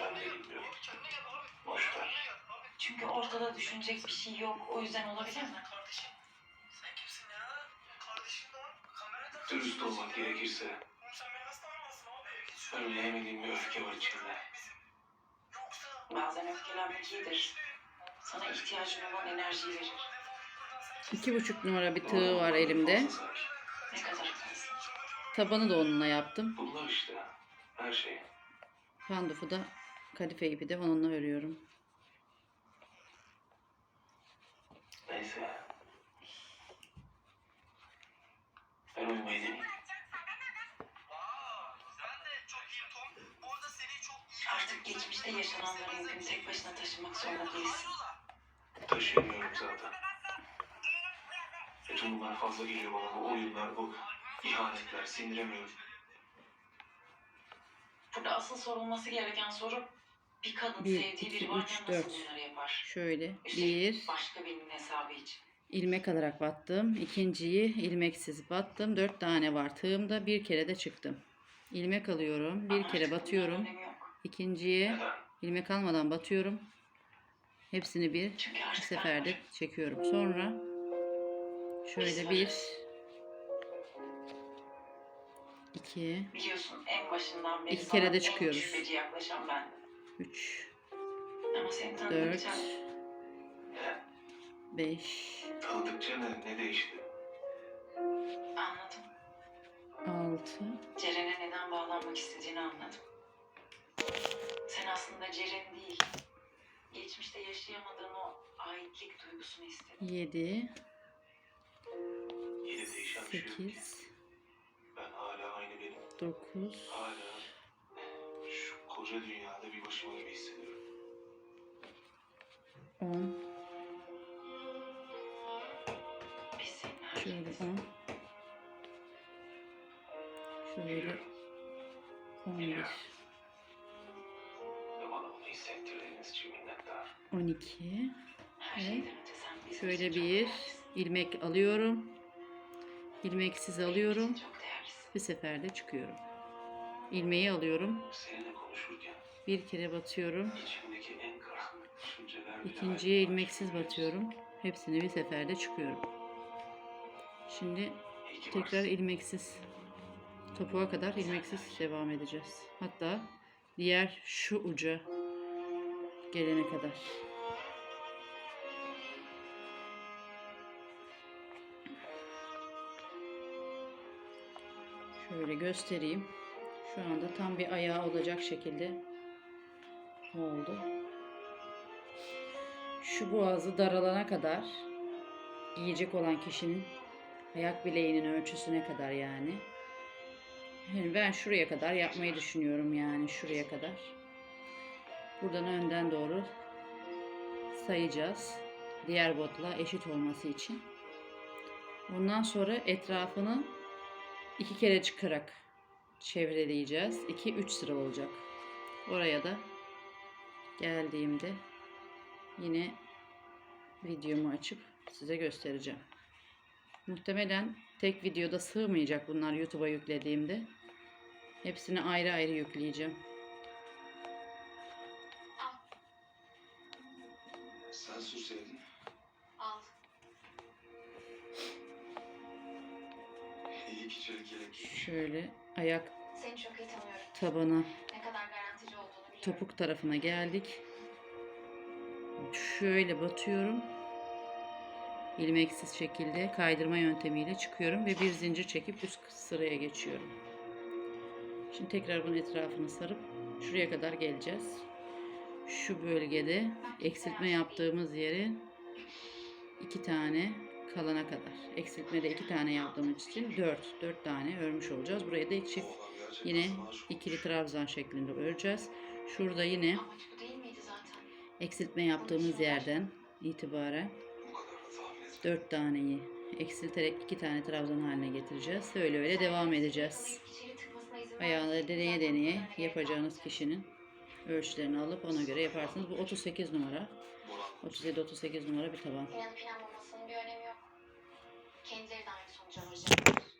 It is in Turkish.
ben de bilmiyorum. Boş ver. Çünkü ortada düşünecek bir şey yok. O yüzden olabilir mi? Kardeşim. Sen kimsin ya? Kardeşim lan. Kamera takılmış. Dürüst olmak gerekirse önleyemediğim bir öfke var içimde. Bazen öfkelenmek iyidir. Sana ihtiyacın olan enerjiyi verir. İki buçuk numara bir tığ var elimde. Ne kadar fazla. Tabanı da onunla yaptım. Bunlar işte. Her şey. Pandufu da kadife ipi de onunla örüyorum. Neyse. Ben uyumayı deneyeyim. Aa, ben de çok iyiyim Tom. Bu arada seni çok iyi Artık geçmişte yaşananları mümkün tek başına taşımak zorunda değilsin. Taşıyamıyorum zaten. Bütün bunlar fazla geliyor bana. Bu oyunlar, bu ihanetler. Sindiremiyorum. Burada asıl sorulması gereken soru bir kadın Bir, sevdiği iki, biri varken üç, nasıl dört. bunları yapar? Şöyle Üstelik bir başka birinin hesabı için. ilmek alarak battım. İkinciyi ilmeksiz battım. Dört tane var tığımda. Bir kere de çıktım. İlmek alıyorum. Bir Ama kere batıyorum. İkinciye Neden? ilmek almadan batıyorum. Hepsini bir bir seferde varım. çekiyorum. Sonra şöyle bir iki Biliyorsun en başından beri İki kere de çıkıyoruz. Şüpheci yaklaşan ben. üç Ama seni tanıdıkça dört Ne? ne, değişti? anladım. altı Ceren'e neden bağlanmak istediğini anladım. Sen aslında Ceren değil, geçmişte yaşayamadığın o aitlik duygusunu istedin. yedi Yedi değişen bir şey yok ki. sekiz Ben hala aynı benim. dokuz Hala şu koca dünyada başıma gibi hissediyorum. on Biz senin her şöyle şeyiz. on şöyle Biliyorum. on bir Biliyorum. Ve bana bunu hissettirdiğiniz için minnettar. on iki Her Evet. şöyle bir ilmek alıyorum ilmeksiz alıyorum bir seferde çıkıyorum ilmeği alıyorum bir kere batıyorum İkinciye ilmeksiz batıyorum. Hepsini bir seferde çıkıyorum. Şimdi tekrar ilmeksiz topuğa kadar ilmeksiz devam edeceğiz. Hatta diğer şu uca gelene kadar. Şöyle göstereyim. Şu anda tam bir ayağı olacak şekilde oldu. Şu boğazı daralana kadar giyecek olan kişinin ayak bileğinin ölçüsüne kadar yani. Yani ben şuraya kadar yapmayı düşünüyorum yani şuraya kadar. Buradan önden doğru sayacağız. Diğer botla eşit olması için. Ondan sonra etrafını iki kere çıkarak çevreleyeceğiz. 2-3 sıra olacak. Oraya da geldiğimde yine videomu açıp size göstereceğim. Muhtemelen tek videoda sığmayacak bunlar YouTube'a yüklediğimde. Hepsini ayrı ayrı yükleyeceğim. Şöyle ayak Seni çok iyi tanıyorum. tabana Ne kadar garantici olduğunu biliyorum. topuk tarafına geldik. Şöyle batıyorum. ilmeksiz şekilde kaydırma yöntemiyle çıkıyorum ve bir zincir çekip üst sıraya geçiyorum. Şimdi tekrar bunun etrafını sarıp şuraya kadar geleceğiz. Şu bölgede eksiltme yaptığımız yere iki tane kalana kadar. Eksiltmede iki tane yaptığımız için dört, dört tane örmüş olacağız. Buraya da çift yine ikili trabzan şeklinde öreceğiz. Şurada yine eksiltme yaptığımız yerden itibaren dört taneyi eksilterek iki tane trabzan haline getireceğiz. Öyle öyle devam edeceğiz. Vermeyecek. deneye deneye yapacağınız kişinin ölçülerini alıp ona göre yaparsınız. Bu 38 numara. Boran, 37-38 numara bir taban. Kendileri de aynı sonuca varacaklar.